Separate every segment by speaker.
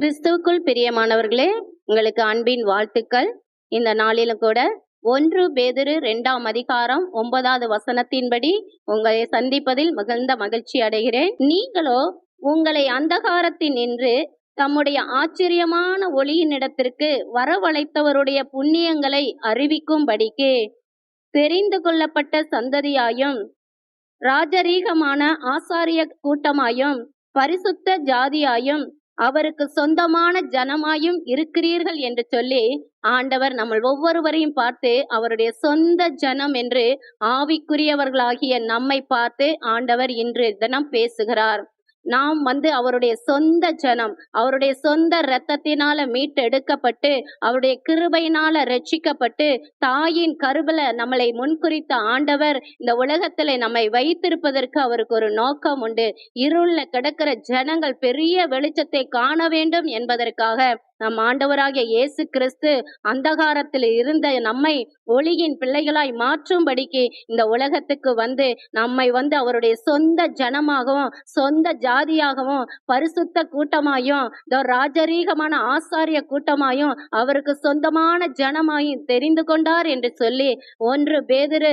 Speaker 1: கிறிஸ்துவுக்குள் பிரியமானவர்களே உங்களுக்கு அன்பின் வாழ்த்துக்கள். இந்த நாளிலும் கூட ஒன்று பேதிரு இரண்டாம் அதிகாரம் ஒன்பதாவது வசனத்தின்படி உங்களை சந்திப்பதில் மிகுந்த மகிழ்ச்சி அடைகிறேன். நீங்களோ உங்களை அந்தகாரத்தில் நின்று தம்முடைய ஆச்சரியமான ஒளியினிடத்திற்கு வரவழைத்தவருடைய புண்ணியங்களை அறிவிக்கும்படிக்கு தெரிந்து கொள்ளப்பட்ட சந்ததியாயும் ராஜரீகமான ஆசாரிய கூட்டமாயும் பரிசுத்த ஜாதியாயும் அவருக்கு சொந்தமான ஜனமாயும் இருக்கிறீர்கள் என்று சொல்லி ஆண்டவர் நம்ம ஒவ்வொருவரையும் பார்த்து அவருடைய சொந்த ஜனம் என்று ஆவிக்குரியவர்களாகிய நம்மை பார்த்து ஆண்டவர் இன்று தினம் பேசுகிறார். நாம் வந்து அவருடைய சொந்த ஜனம் அவருடைய சொந்த இரத்தத்தினால மீட்டெடுக்கப்பட்டு அவருடைய கிருபையினால ரட்சிக்கப்பட்டு தாயின் கருவில நம்மளை முன்குறித்த ஆண்டவர் இந்த உலகத்துல நம்மை வைத்திருப்பதற்கு அவருக்கு ஒரு நோக்கம் உண்டு. இருள்ல கிடக்கிற ஜனங்கள் பெரிய வெளிச்சத்தை காண வேண்டும் என்பதற்காக நம் ஆண்டவராகிய இயேசு கிறிஸ்து அந்தகாரத்தில் இருந்த நம்மை ஒளியின் பிள்ளைகளாய் மாற்றும்படிக்கு இந்த உலகத்துக்கு வந்து நம்மை வந்து அவருடைய சொந்த ஜனமாகவும் சொந்த ஜாதியாகவும் பரிசுத்த கூட்டமாயும் ராஜரீகமான ஆசாரிய கூட்டமாயும் அவருக்கு சொந்தமான ஜனமாயும் தெரிந்து கொண்டார் என்று சொல்லி ஒன்று பேதிரு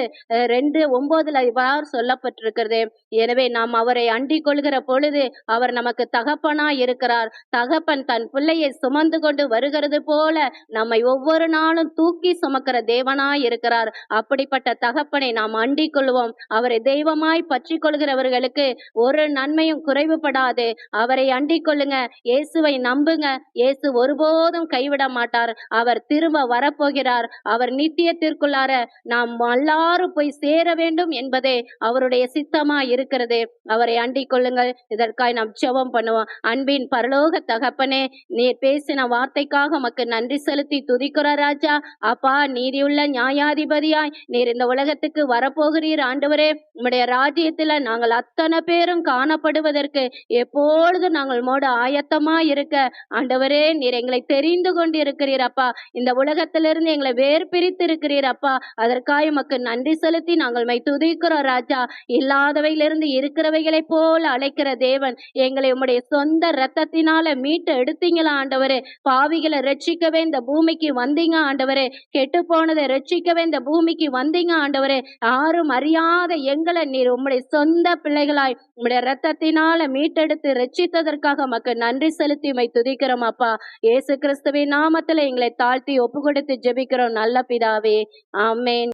Speaker 1: ரெண்டு ஒன்பதுல இவ்வாறு சொல்லப்பட்டிருக்கிறது. எனவே நாம் அவரை அண்டிக் கொள்கிற பொழுது அவர் நமக்கு தகப்பனாய் இருக்கிறார். தகப்பன் தன் பிள்ளையை சுமந்து கொண்டு வருகிறது போல நம்மை ஒவ்வொரு நாளும் தூக்கி சுமக்கிற தேவனாய் இருக்கிறார். அப்படிப்பட்ட தகப்பனை நாம் அண்டிக் கொள்வோம். அவரை தெய்வமாய் பற்றி கொள்கிறவர்களுக்கு ஒரு நன்மையும் குறைவுபடாது. அவரை அண்டிக் கொள்ளுங்க. இயேசுவை நம்புங்க. இயேசு ஒருபோதும் கைவிட மாட்டார். அவர் திரும்ப வரப்போகிறார். அவர் நித்தியத்திற்குள்ளார நாம் எல்லாரும் போய் சேர வேண்டும் என்பதே அவருடைய சித்தமா இருக்கிறது. அவரை அண்டிக் கொள்ளுங்கள். இதற்காய் நாம் ஜெபம் பண்ணுவோம். அன்பின் பரலோக தகப்பனே நீர் பேசின வார்த்தைக்காக மக்கு நன்றி செலுத்தி துதிக்கிறோம் ராஜா. அப்பா நீதியுள்ள நியாயாதிபதியாய் நீர் இந்த உலகத்துக்கு வரப்போகிறீர் ஆண்டவரே. உம்முடைய ராஜ்யத்துல நாங்கள் அத்தனை பேரும் காணப்படுவதற்கு எப்பொழுது நாங்கள் மோட ஆயத்தமா இருக்க ஆண்டவரே நீர் எங்களை தெரிந்து கொண்டு இருக்கிறீர் அப்பா. இந்த உலகத்திலிருந்து எங்களை வேர் பிரித்து இருக்கிறீர் அப்பா. அதற்காக உமக்கு நன்றி செலுத்தி நாங்கள் மை துதிக்கிறோம் ராஜா. இல்லாதவையிலிருந்து இருக்கிறவைகளை போல அழைக்கிற தேவன் எங்களை உம்முடைய சொந்த ரத்தத்தினால மீட்டு எடுத்தீங்களா ஆண்டவரே. பாவிகளை ரட்சிக்கவே இந்த பூமிக்கு வந்தீங்க ஆண்டவரே. கெட்டு போனதை ரட்சிக்கவே இந்த பூமிக்கு வந்தீங்க ஆண்டவரே. யாரும் அறியாத எங்களை நீர் உம்முடைய சொந்த பிள்ளைகளாய் உம்முடைய ரத்தத்தினால மீட்டெடுத்து ரட்சித்ததற்காக மக்கள் நன்றி செலுத்தி மை துதிக்கிறோம் அப்பா. இயேசு கிறிஸ்துவின் நாமத்துல எங்களை தாழ்த்தி ஒப்பு கொடுத்து ஜெபிக்கிறோம் நல்ல பிதாவே. ஆமேன்.